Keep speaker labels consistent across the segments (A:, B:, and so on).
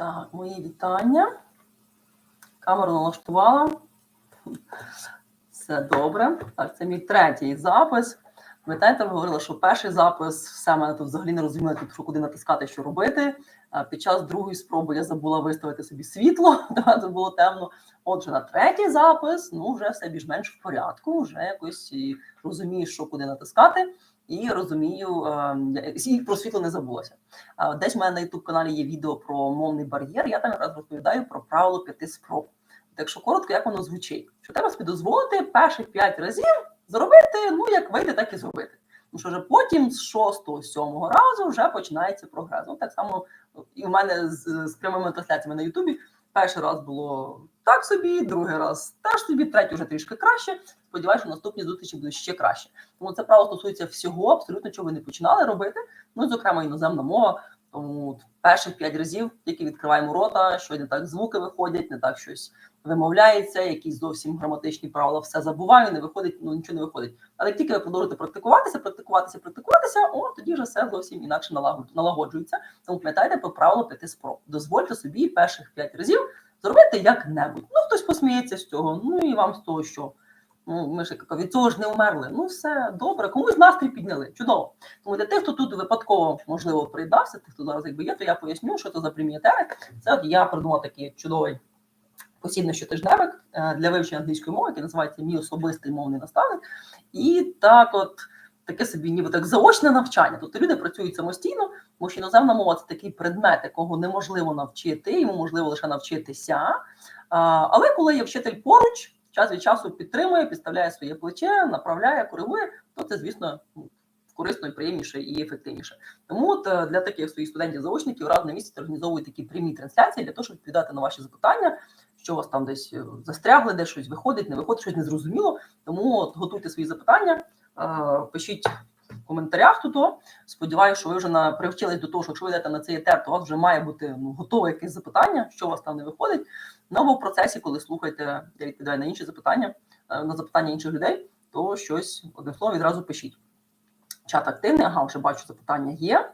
A: Так, мої вітання. Камеру налаштувала. Все добре. Так, це мій третій запис. Пам'ятаєте, ви говорили, що перший запис все мене тут взагалі не розуміла, тут що куди натискати, що робити. Під час другої спроби я забула виставити собі світло, тут було темно. Отже, на третій запис ну вже все більш-менш в порядку, вже якось і розумію, що куди натискати, і розумію, е, і про світло не забулося. Десь в мене на youtube каналі є відео про мовний бар'єр. Я там якраз розповідаю про правило п'яти спроб. Так що коротко, як воно звучить, що треба собі дозволити перших п'ять разів зробити, ну як вийде, так і зробити. Ну що вже потім з шостого, сьомого разу вже починається прогрес. Ну так само і у мене з, з прямими трансляціями на Ютубі. Перший раз було так собі, другий раз теж собі, третій вже трішки краще. Сподіваюся, що наступні зустрічі будуть ще краще. Тому це право стосується всього, абсолютно чого ви не починали робити. Ну, зокрема, іноземна мова. Тому перших п'ять разів тільки відкриваємо рота, що не так звуки виходять, не так щось вимовляється, якісь зовсім граматичні правила, все забуваю, не виходить, ну нічого не виходить. Але тільки ви продовжуєте практикуватися, практикуватися, практикуватися, о, тоді вже все зовсім інакше налагод- налагоджується. Тому пам'ятайте про правило п'яти спроб. Дозвольте собі перших п'ять разів зробити як-небудь. Ну, хтось посміється з цього, ну і вам з того, що. Ну, ми ж від цього ж не вмерли. Ну, все добре, комусь настрій підняли. Чудово. Тому для тих, хто тут випадково можливо приєднався, тих, хто зараз якби є, то я поясню, що це за преміатери. Це от я придумав такий чудовий посібний щотижневик е, для вивчення англійської мови, який називається Мій особистий мовний наставник. І так, от таке собі, ніби так заочне навчання. Тобто люди працюють самостійно, бо що іноземна мова це такий предмет, якого неможливо навчити, йому можливо лише навчитися. Але коли є вчитель поруч, час від часу підтримує, підставляє своє плече, направляє, коригує, то це, звісно, ну, корисно і приємніше і ефективніше. Тому е, для таких своїх студентів-заочників раз на місяць організовують такі прямі трансляції для того, щоб відповідати на ваші запитання, що у вас там десь е, застрягли, де щось виходить, не виходить, щось незрозуміло. Тому от готуйте свої запитання, е, пишіть коментарях тут. Сподіваюся, що ви вже на привчились до того, що ви йдете на цей етер, то у вас вже має бути ну, готове якесь запитання, що у вас там не виходить. Ну або в процесі, коли слухаєте, я відповідаю на інші запитання, е, на запитання інших людей, то щось одним словом відразу пишіть. Чат активний, ага, вже бачу, запитання є.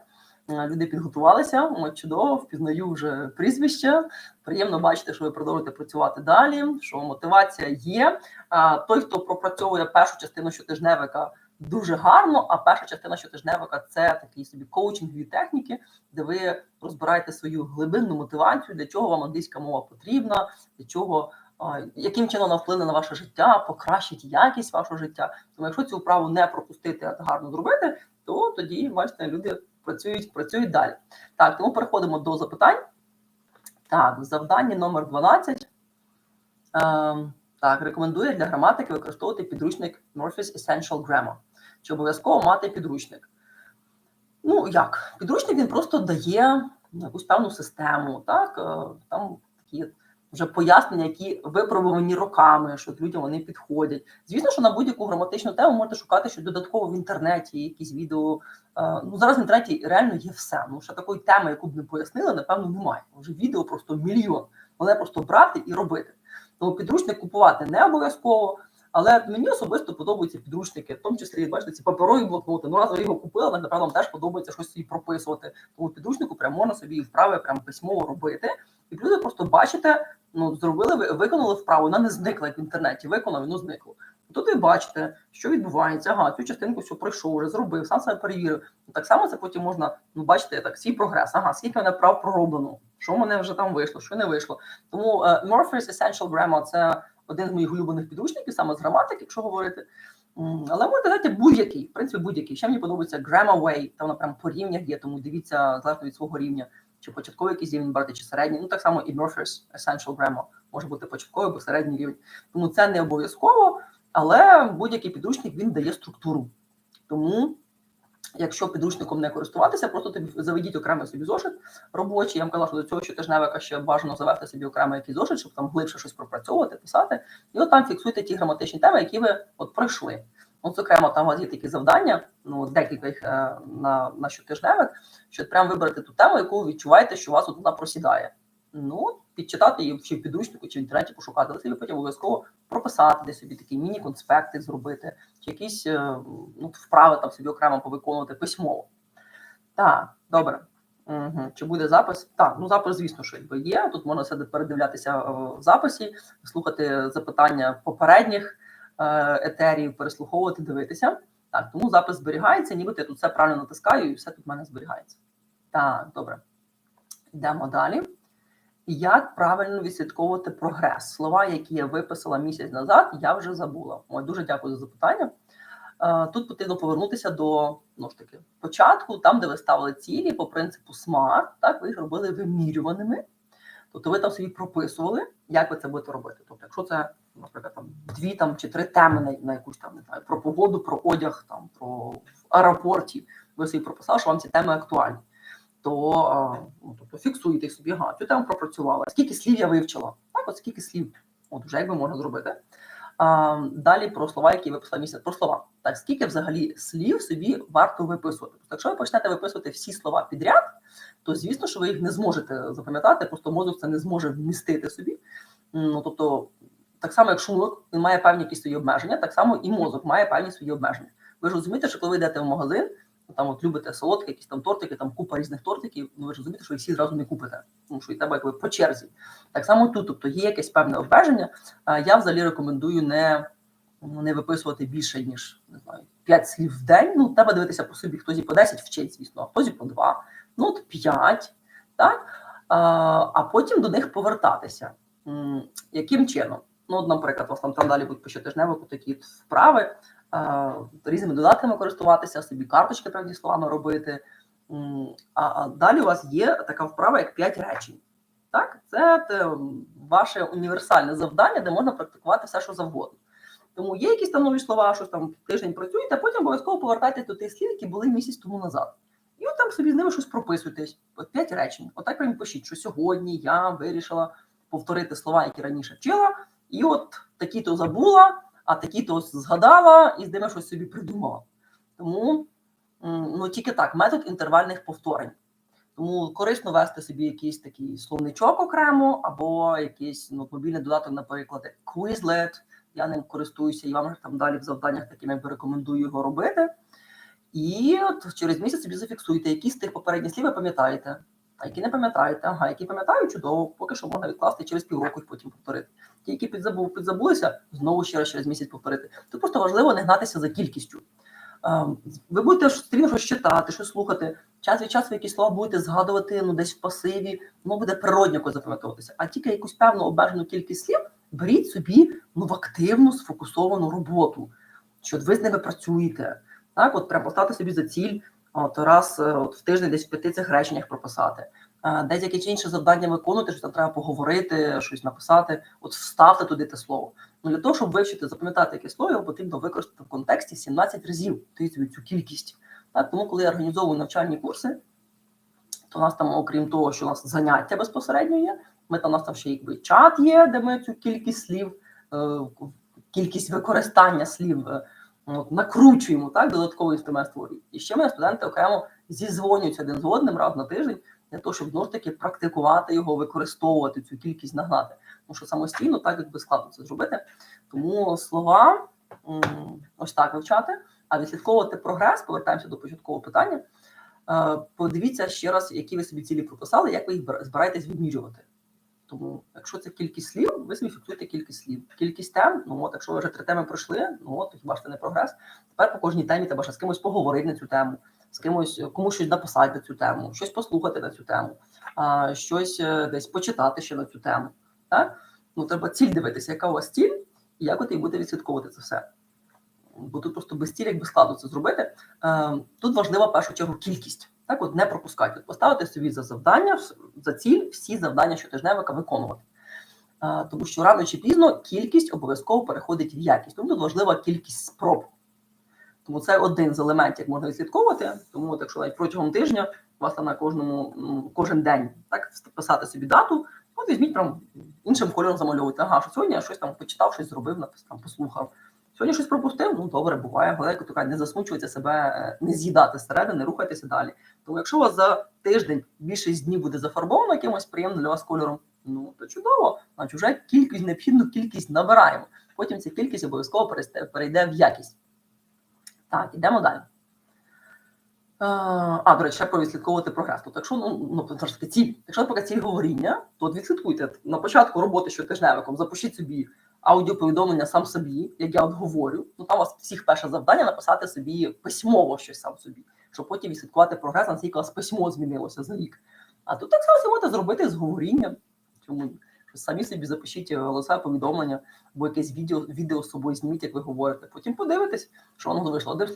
A: Е, Люди підготувалися, от чудово, впізнаю вже прізвище. Приємно бачити, що ви продовжуєте працювати далі, що мотивація є. А той, хто пропрацьовує першу частину щотижневика, дуже гарно. А перша частина щотижневика це такі собі коучингові техніки, де ви розбираєте свою глибинну мотивацію, для чого вам англійська мова потрібна, для чого. Яким чином вона вплине на ваше життя, покращить якість вашого життя. Тому якщо цю вправу не пропустити, а гарно зробити, то тоді бачите, люди працюють, працюють далі. Так, тому переходимо до запитань. Так, завдання номер 12. Ем, так, рекомендує для граматики використовувати підручник Murphy's Essential Grammar. Чи обов'язково мати підручник? Ну як? Підручник він просто дає якусь певну систему, так? е, Там такі вже пояснення, які випробувані роками, що людям вони підходять. Звісно, що на будь-яку граматичну тему можете шукати щось додатково в інтернеті, якісь відео. Е, Ну зараз в інтернеті реально є все. Ну ще такої теми, яку б не пояснили, напевно, немає. Вже відео просто мільйон. Головне просто брати і робити. Тому підручник купувати не обов'язково. Але мені особисто подобаються підручники, в тому числі бачите, ці паперові блокноти. Ну раз ви його купили, так напевно теж подобається щось собі прописувати. Тому підручнику прямо можна собі вправи прямо письмово робити. І люди просто бачите, ну зробили ви виконали вправу, вона не зникла як в інтернеті. Виконав, воно зникло. Тут ви бачите, що відбувається. Ага, цю частинку все пройшов, вже зробив, сам себе перевірив. Так само це потім можна ну бачите, так свій прогрес. Ага, скільки мене прав пророблено, що в мене вже там вийшло, що не вийшло. Тому uh, Murphy's Essential Grammar – це один з моїх улюблених підручників, саме з граматики, якщо говорити. Але можете дати будь-який, в принципі, будь-який. Ще мені подобається Grammarway, там вона прям по рівнях є, тому дивіться залежно від свого рівня, чи початковий якийсь рівень брати, чи середній. Ну так само і Murphy's Essential Grammar може бути початковий або середній рівень. Тому це не обов'язково, але будь-який підручник він дає структуру. Тому, якщо підручником не користуватися, просто тобі заведіть окремий собі зошит робочий. Я вам казав, що до цього щотижневика ще бажано завести собі окремий якийсь зошит, щоб там глибше щось пропрацьовувати, писати. І от там фіксуйте ті граматичні теми, які ви от пройшли. От, зокрема, там у вас є такі завдання, ну декілька їх е, на, на щотижневик, щоб прямо вибрати ту тему, яку ви відчуваєте, що у вас от вона просідає. Ну, підчитати її чи в підручнику, чи в інтернеті пошукати, але собі потім обов'язково прописати десь собі такий міні-конспекти зробити, чи якісь е, ну, вправи там собі окремо повиконувати письмово. Так, добре. Угу. Чи буде запис? Так, ну запис, звісно, що якби є. Тут можна все передивлятися е, в записі, слухати запитання попередніх е, етерів, переслуховувати, дивитися. Так, тому запис зберігається, нібито я тут все правильно натискаю, і все тут в мене зберігається. Так, добре. Йдемо далі. Як правильно відслідковувати прогрес? Слова, які я виписала місяць назад, я вже забула. Ой, дуже дякую за запитання. Е, Тут потрібно повернутися до ну ж таки початку, там, де ви ставили цілі по принципу SMART, так ви їх робили вимірюваними. Тобто ви там собі прописували, як ви це будете робити. Тобто, якщо це, наприклад, там дві там чи три теми на, на якусь там не знаю, про погоду, про одяг, там про в аеропорті, ви собі прописали, що вам ці теми актуальні, то ну, тобто фіксуєте їх собі, ага, цю тему пропрацювала. Скільки слів я вивчила? Так, от скільки слів, от вже як би можна зробити. А, далі про слова, які ви писали місяць. Про слова. Так, скільки взагалі слів собі варто виписувати? Тобто, якщо ви почнете виписувати всі слова підряд, то звісно, що ви їх не зможете запам'ятати, просто мозок це не зможе вмістити собі. Ну тобто, так само, як шлунок, він має певні якісь свої обмеження, так само і мозок має певні свої обмеження. Ви ж розумієте, що коли ви йдете в магазин, там от любите солодкі, якісь там тортики, там купа різних тортиків, ну ви ж розумієте, що ви всі зразу не купите, тому що і тебе якби по черзі. Так само тут, тобто є якесь певне обмеження. Я взагалі рекомендую не, ну, не виписувати більше, ніж не знаю, 5 слів в день. Ну, треба дивитися по собі, хтось і по 10 вчить, звісно, а хтось і по 2, ну от 5, так? А, потім до них повертатися. Яким чином? Ну, от, наприклад, у вас там, там далі будуть по щотижневику такі вправи, різними додатками користуватися, собі карточки певні словами робити. А, далі у вас є така вправа, як 5 речень. Так, це те, ваше універсальне завдання, де можна практикувати все, що завгодно. Тому є якісь там нові слова, щось там тиждень працюєте, а потім обов'язково повертайтесь до тих слів, які були місяць тому назад. І от там собі з ними щось прописуйтесь. От п'ять речень. Отак прям пишіть, що сьогодні я вирішила повторити слова, які раніше вчила, і от такі-то забула, а такі-то згадала і з ними щось собі придумала. Тому ну тільки так, метод інтервальних повторень. Тому корисно вести собі якийсь такий словничок окремо, або якийсь ну, мобільний додаток, наприклад, Quizlet. Я ним користуюся і вам там далі в завданнях таким якби рекомендую його робити. І от через місяць собі зафіксуйте, які з тих попередніх слів ви пам'ятаєте, а які не пам'ятаєте. Ага, які пам'ятаю, чудово, поки що можна відкласти через півроку їх потім повторити. Ті, які підзабув, підзабулися, знову ще раз через місяць повторити. Тут просто важливо не гнатися за кількістю. Ем, Ви будете стрімно щось читати, щось слухати. Час від часу якісь слова будете згадувати ну, десь в пасиві, воно буде природньо запам'ятовуватися. А тільки якусь певну обмежену кількість слів беріть собі ну, в активну сфокусовану роботу, що ви з ними працюєте. Так, от прям поставити собі за ціль от раз е, от в тиждень десь в п'яти цих реченнях прописати. Е, Десь якесь інше завдання виконувати, що там треба поговорити, щось написати, от вставте туди те слово. Ну для того, щоб вивчити, запам'ятати яке слово, його потрібно використати в контексті 17 разів цю кількість. Так, тому коли я організовую навчальні курси, то у нас там, окрім того, що у нас заняття безпосередньо є, ми там у нас там ще якби чат є, де ми цю кількість слів, е, кількість використання слів от, накручуємо, так, додатковий інструмент створюємо. І ще ми студенти окремо зізвонюються один з одним раз на тиждень для того, щоб знову ж таки практикувати його, використовувати цю кількість нагнати. Тому що самостійно так якби складно це зробити. Тому слова ось так вивчати, а відслідковувати прогрес, повертаємося до початкового питання. Е, Подивіться ще раз, які ви собі цілі прописали, як ви їх збираєтесь відмірювати. Тому, якщо це кількість слів, ви собі кількість слів. Кількість тем, ну от, якщо ви вже три теми пройшли, ну от хіба ж це не прогрес. Тепер по кожній темі треба ще з кимось поговорити на цю тему, з кимось комусь щось написати на цю тему, щось послухати на цю тему, а, щось е, десь почитати ще на цю тему. Так? Ну, треба ціль дивитися, яка у вас ціль, і як от і буде відслідковувати це все. Бо тут просто без цілі, якби складно це зробити. Е, Тут важлива в першу чергу кількість. Так, от не пропускати. От поставити собі за завдання, за ціль всі завдання щотижневика виконувати. Е, Тому що рано чи пізно кількість обов'язково переходить в якість. Тому тут важлива кількість спроб. Тому це один з елементів, як можна відслідковувати. Тому, от, якщо навіть протягом тижня у вас там на кожному ну, кожен день так писати собі дату, от візьміть прям іншим кольором замальовуйте. Ага, що сьогодні я щось там почитав, щось зробив, напис, там послухав. Сьогодні щось пропустив, ну добре, буває. Головне, така не засмучуйте себе, е, не з'їдати зсередини, рухайтеся далі. Тому якщо у вас за тиждень більшість днів буде зафарбовано якимось приємним для вас кольором, ну то чудово, значить вже кількість необхідну кількість набираємо. Потім ця кількість обов'язково перейде в якість. Так, ідемо далі. А, до речі, ще про відслідковувати прогрес. Тобто, якщо ну, ну ціль, якщо наприклад, ціль говоріння, то відслідкуйте на початку роботи щотижневиком, запишіть собі аудіоповідомлення сам собі, як я от говорю. Ну там у вас всіх перше завдання написати собі письмово щось сам собі, щоб потім відслідкувати прогрес, наскільки у вас письмо змінилося за рік. А тут так само можете зробити з говорінням. Чому? Самі собі запишіть голосове повідомлення або якесь відео, відео з собою зніміть, як ви говорите. Потім подивитесь, що воно вийшло. Одним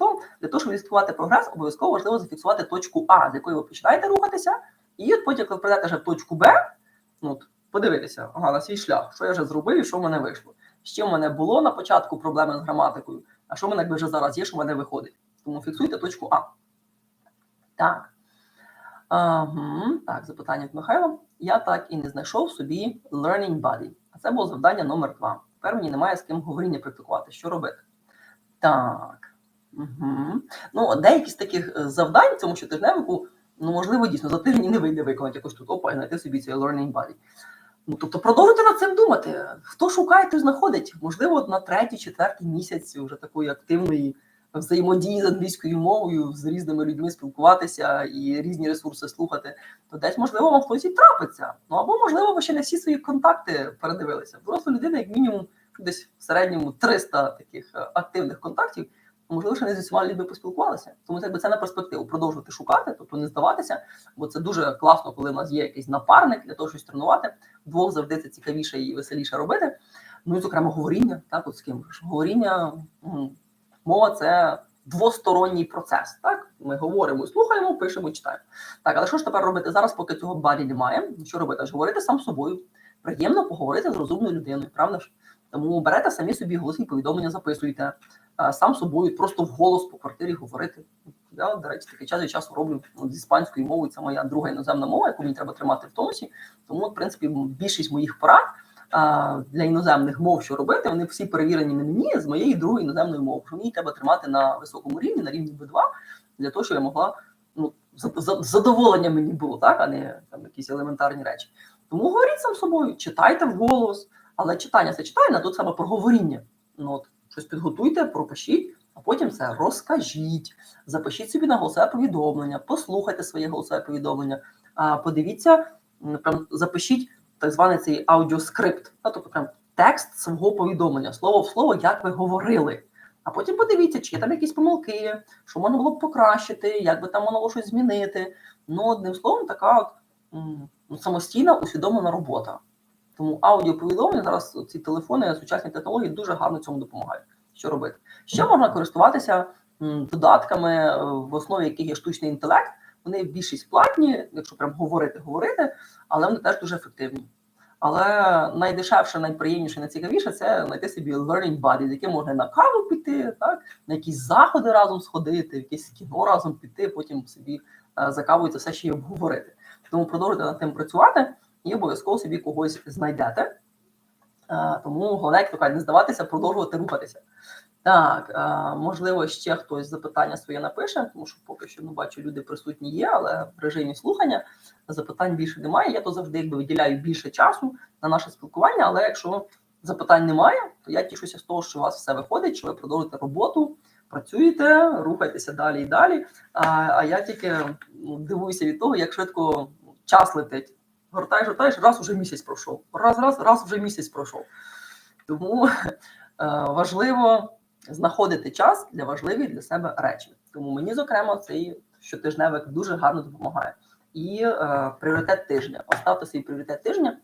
A: для того, щоб відслідкувати прогрес, обов'язково важливо зафіксувати точку А, з якої ви починаєте рухатися, і от потім, коли прийдете вже в точку Б, ну, подивитися, ага, на свій шлях, що я вже зробив і що в мене вийшло. Що в мене було на початку проблеми з граматикою, а що в мене якби вже зараз є, що в мене виходить. Тому фіксуйте точку А. Так. Ага, так, запитання від Михайла. Я так і не знайшов собі learning buddy. А це було завдання номер два. Тепер мені немає з ким говоріння практикувати. Що робити? Так. Угу. Ну, деякі з таких е, завдань цьому щотижневику, ну, можливо, дійсно за тиждень не вийде виконати якось тут, опа, і знайти собі цей learning buddy. Ну, тобто продовжуйте над цим думати. Хто шукає, той знаходить. Можливо, на третій, четвертий місяць вже такої активної взаємодії з англійською мовою, з різними людьми спілкуватися і різні ресурси слухати, то десь, можливо, вам хтось і трапиться. Ну або, можливо, ви ще не всі свої контакти передивилися. Просто людина, як мінімум, десь в середньому 300 таких е, активних контактів. Можливо, ще не зі всіма людьми поспілкувалися. Тому якби це на перспективу продовжувати шукати, тобто не здаватися, бо це дуже класно, коли в нас є якийсь напарник для того, щось тренувати. Двох завжди це цікавіше і веселіше робити. Ну і зокрема, говоріння, так, от з ким говоріння, мова це двосторонній процес. Так, ми говоримо, слухаємо, пишемо, читаємо. Так, але що ж тепер робити зараз, поки цього барі немає? Що робити? Ж говорити сам з собою. Приємно поговорити з розумною людиною, правда ж? Тому берете самі собі голосні повідомлення, записуйте сам собою, просто вголос по квартирі говорити. Я, до речі, такий час від часу роблю ну, з іспанською мовою. Це моя друга іноземна мова, яку мені треба тримати в тонусі. Тому, в принципі, більшість моїх порад а, для іноземних мов, що робити, вони всі перевірені на мені з моєї другої іноземної мови. Що мені треба тримати на високому рівні, на рівні B2, для того, щоб я могла ну, задоволення мені було, так, а не там якісь елементарні речі. Тому говоріть сам собою, читайте вголос, але читання це читання, тут саме про говоріння. Ну, от, щось підготуйте, пропишіть, а потім це розкажіть, запишіть собі на голосове повідомлення, послухайте своє голосове повідомлення, подивіться, прям запишіть так званий цей аудіоскрипт, тобто прям текст свого повідомлення, слово в слово, як ви говорили. А потім подивіться, чи є там якісь помилки, що можна було б покращити, як би там воно щось змінити. Ну, одним словом, така от самостійна усвідомлена робота. Тому аудіоповідомлення зараз ці телефони, сучасні технології дуже гарно цьому допомагають. Що робити? Ще можна користуватися додатками, е, в основі яких є штучний інтелект. Вони більшість платні, якщо прям говорити, говорити, але вони теж дуже ефективні. Але найдешевше, найприємніше, найцікавіше це знайти собі learning buddy, з яким можна на каву піти, так на якісь заходи разом сходити, в якесь кіно разом піти, потім собі е, за кавою це все ще й обговорити. Тому продовжуйте над тим працювати і обов'язково собі когось знайдете. Тому головне, як то кажуть, не здаватися, продовжувати рухатися. Так, можливо, ще хтось запитання своє напише, тому що поки що ну, бачу, люди присутні є, але в режимі слухання запитань більше немає. Я то завжди якби виділяю більше часу на наше спілкування. Але якщо запитань немає, то я тішуся з того, що у вас все виходить, що ви продовжуєте роботу, працюєте, рухайтеся далі і далі. А а я тільки ну, дивуюся від того, як швидко час летить. Гортаєш, гортаєш, раз уже місяць пройшов. Раз, раз, раз вже місяць пройшов. Тому е, важливо знаходити час для важливих для себе речі. Тому мені, зокрема, цей щотижневик дуже гарно допомагає. І е, пріоритет тижня. Оставте свій пріоритет тижня.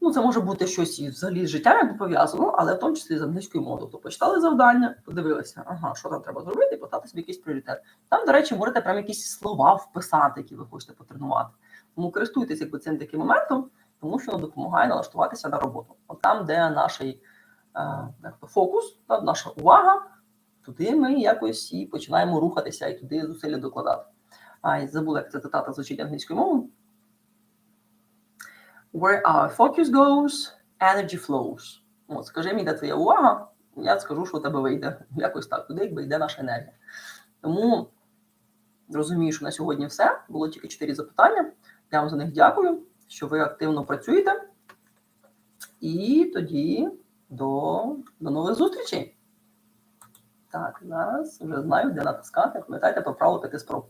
A: Ну, це може бути щось і взагалі з життям якби пов'язано, але в тому числі з англійською мовою. Тобто почитали завдання, подивилися, ага, що там треба зробити, і поставити собі якийсь пріоритет. Там, до речі, можете прямо якісь слова вписати, які ви хочете потренувати. Тому користуйтесь якби цим таким моментом, тому що допомагає налаштуватися на роботу. От там, де наш е, фокус, та, наша увага, туди ми якось і починаємо рухатися і туди зусилля докладати. А і забула, як ця цитата звучить англійською мовою. Where our focus goes, energy flows. От, скажи мені, де твоя увага, я скажу, що у тебе вийде. Якось так, туди якби йде наша енергія. Тому розумію, що на сьогодні все. Було тільки чотири запитання. Я вам за них дякую, що ви активно працюєте. І тоді до, до нових зустрічей. Так, зараз вже знаю, де натискати. Пам'ятайте про право п'яти спроб.